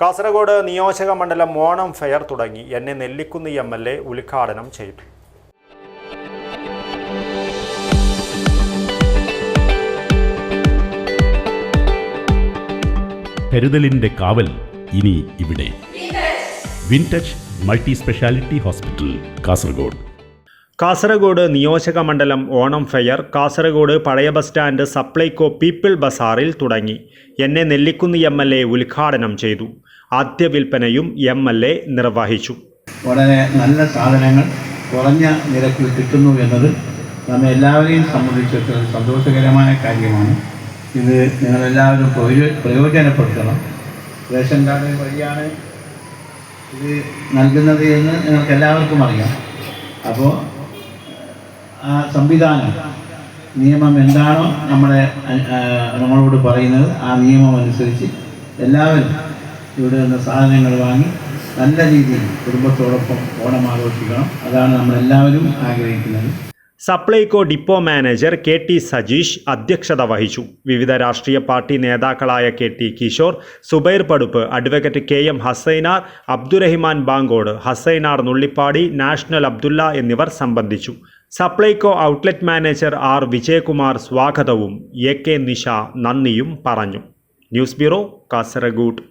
കാസർഗോഡ് നിയോജക മണ്ഡലം ഓണം ഫെയർ തുടങ്ങി. എന്നെ നെല്ലിക്കുന്ന് എം എൽ എ ഉദ്ഘാടനം ചെയ്തു. കരുതലിന്റെ കാവൽ ഇനി ഇവിടെ. Wintouch multi speciality hospital Kasargod. Kasargod നിയോജക മണ്ഡലം ഓണം ഫെയർ കാസർഗോഡ് പഴയ ബസ് സ്റ്റാൻഡ് സപ്ലൈകോ പീപ്പിൾ ബസാറിൽ തുടങ്ങി. എന്നെ നെല്ലിക്കുന്ന് എം എൽ എ ഉദ്ഘാടനം ചെയ്തു. ആദ്യ വിൽപ്പനയും എം എൽ എ നിർവഹിച്ചു. വളരെ നല്ല സാധനങ്ങൾ കുറഞ്ഞ നിരക്കിൽ കിട്ടുന്നു എന്നത് നമ്മെ എല്ലാവരെയും സംബന്ധിച്ചിടത്തോളം സന്തോഷകരമായ കാര്യമാണ്. ഇത് നിങ്ങളെല്ലാവരും പ്രയോ- പ്രയോജനപ്പെടുത്തണം. റേഷൻ കാർഡ് വഴിയാണ് ഇത് നൽകുന്നത് എന്ന് നിങ്ങൾക്ക് എല്ലാവർക്കും അറിയാം. അപ്പോൾ ആ സംവിധാനം നിയമം എന്താണോ നമ്മളെ നമ്മളോട് പറയുന്നത് ആ നിയമം അനുസരിച്ച് എല്ലാവരും ഇവിടെ നിന്ന് സാധനങ്ങൾ വാങ്ങി നല്ല രീതിയിൽ കുടുംബത്തോടൊപ്പം ഓണം ആഘോഷിക്കണം. അതാണ് നമ്മളെല്ലാവരും ആഗ്രഹിക്കുന്നത്. Supplyco depot manager K T Sajeesh അധ്യക്ഷത വഹിച്ചു. വിവിധ രാഷ്ട്രീയ പാർട്ടി നേതാക്കളായ K T Kishore Zubair Paduppu advocate K M Hasainar Abdurahiman Bankode Hasainar Nullippady national Abdulla എന്നിവർ സംബന്ധിച്ചു. Supplyco outlet manager R Vijayakumar സ്വാഗതവും. എ കെ നിഷ നന്ദിയും പറഞ്ഞു. News bureau Kasaragod.